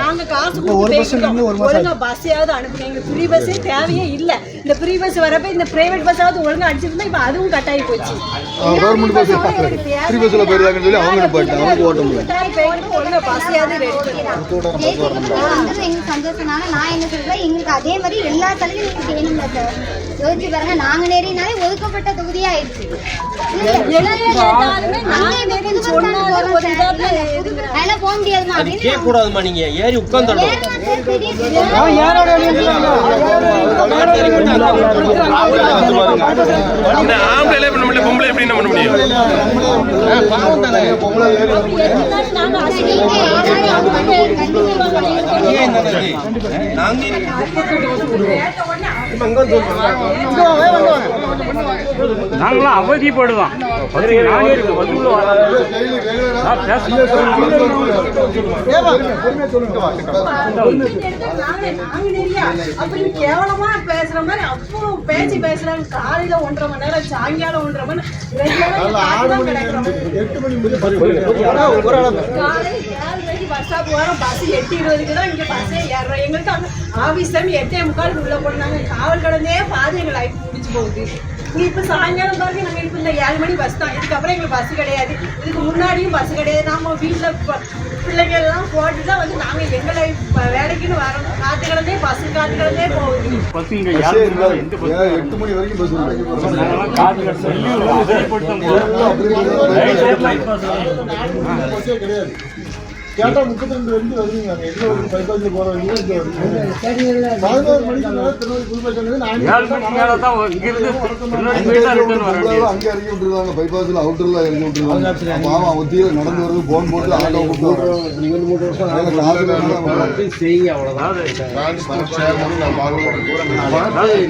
நாங்க காசு கொடுத்து பஸ் போய்க்கிட்டோம். நின்னு ஒரு மாசம் ஒழுங்கா பஸ்ஸையாவது அனுப்புங்க. எங்களுக்கு ஃப்ரீ பஸ்ஸே தேவையே இல்ல. இந்த ஃப்ரீ பஸ் வரப்ப இந்த பிரைவேட் பஸ்ஸாவது ஒழுங்கா அடிச்சிருந்தா இப்ப அதுவும் கட்டாயி போச்சு. கவர்மெண்ட் பஸ் ஃப்ரீ பஸ்ஸில் போயிருக்காங்கன்னு சொல்லி அவங்க போயிட்டாங்க. அவங்களுக்கு ஓட்ட முடியல. ஒழுங்கா பஸ்ஸையாவது ரெடி சந்தோஷம்னால நான் என்ன சொல்றேன்? எங்களுக்கு அதே மாதிரி எல்லா சலுகையும் எங்களுக்கு வேணும்ல சார் யோசிச்சு பாருங்க நாங்க நேரினாலே ஒதுக்கப்பட்ட தொகுதியா ஆயிடுச்சு. அதெல்லாம் போக முடியாதுமா கேட்க கூடாதுமா நீங்க. ஏறி ஆம்பளை பண்ண முடியல பொம்பளை எப்படி பண்ண முடியும். இருந்தாலும் நாங்க நாங்களாம் கேவலமா பேசுற மாதிரி அவ்வளவு பேச்சு பேசுறாங்க காலையில ஒன்றரை மணி நேரம் சாயங்காலம் ஒன்றரை மணி ரெண்டு மணி எட்டு மணி காலையில பஸ் ஸ்டாப் வரோம் பஸ் எட்டு இருபதுக்கு தான் இங்க பஸ்ஸே ஏறுறோம். எங்களுக்கு அந்த ஆபீஸ் டைம் எட்டே முக்கால் உள்ள போனாங்க. காவல் கடந்தே பாதி எங்க லைஃப் முடிச்சு போகுது. இப்ப சாயங்காலம் பாருங்க நாங்க இப்ப இந்த ஏழு மணி பஸ் தான். இதுக்கப்புறம் எங்களுக்கு பஸ் கிடையாது. இதுக்கு முன்னாடியும் பஸ் கிடையாது. நாம வீட்டுல ப- பிள்ளைங்க எல்லாம் போட்டு தான் வந்து நாங்க எங்க லைஃப் வேலைக்குன்னு வரோம். காத்து கிடந்தே பஸ் காத்து கிடந்தே போகுது. எட்டு மணி வரைக்கும் பஸ் கிடையாது கேட்டா முப்பத்தி ரெண்டு வரைக்கும் வருவீங்க எங்க வருது பைபாஸ்ல போற வருவீங்க பதினோரு மணிக்கு மேல திருநெல்வேலி அங்க இறக்கி விட்டுருவாங்க பைபாஸ்ல அவுட்டர்ல இறக்கி விட்டுருவாங்க அப்ப ஆமா ஒத்தியில நடந்து வருது போன் போட்டு ஆட்டோ கூப்பிட்டு நீங்க வந்து மூணு வருஷம் செய்யுங்க அவ்வளவுதான்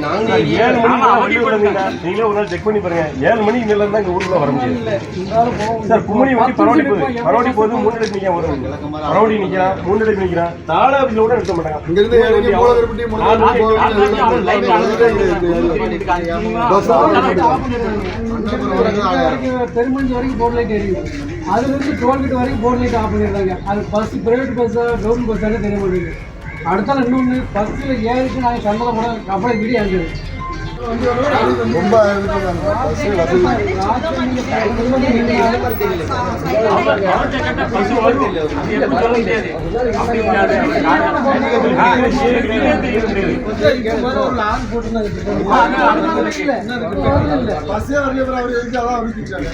நாங்க ஏழு மணிக்கு அவதிப்படுங்க நீங்களே ஒரு நாள் செக் பண்ணி பாருங்க ஏழு மணிக்கு மேல இருந்தா இங்க ஊருக்குள்ள வர முடியாது சார் குமணி வண்டி பரவாடி போகுது பரவாடி போகுது மூணு இடத்துக்கு நிக்க வரும் பரவாடி நிக்கிறான் மூணு இடத்துக்கு நிக்கிறான் நாலு ஆஃபீஸ்ல கூட நிறுத்த மாட்டாங்க. இங்க இருந்து இறங்கி மூலகரப்பட்டி பஸ் பெருமஞ்சி வரைக்கும் போர்ட் லைட் எரியும் அதுல இருந்து டோல்கேட் வரைக்கும் போர்ட் லைட் ஆஃப் பண்ணிடுறாங்க. அது bus private bus government bus தெரிய மாட்டேங்குது. அடுத்தால இன்னொன்று பஸ்ஸில் ஏறிட்டு நாங்கள் சம்மதம் அப்புறம் விடிய இருந்தது ரொம்ப பஸ் அவர் அவர் எதுக்கு அதான் அனுப்பிச்சாங்க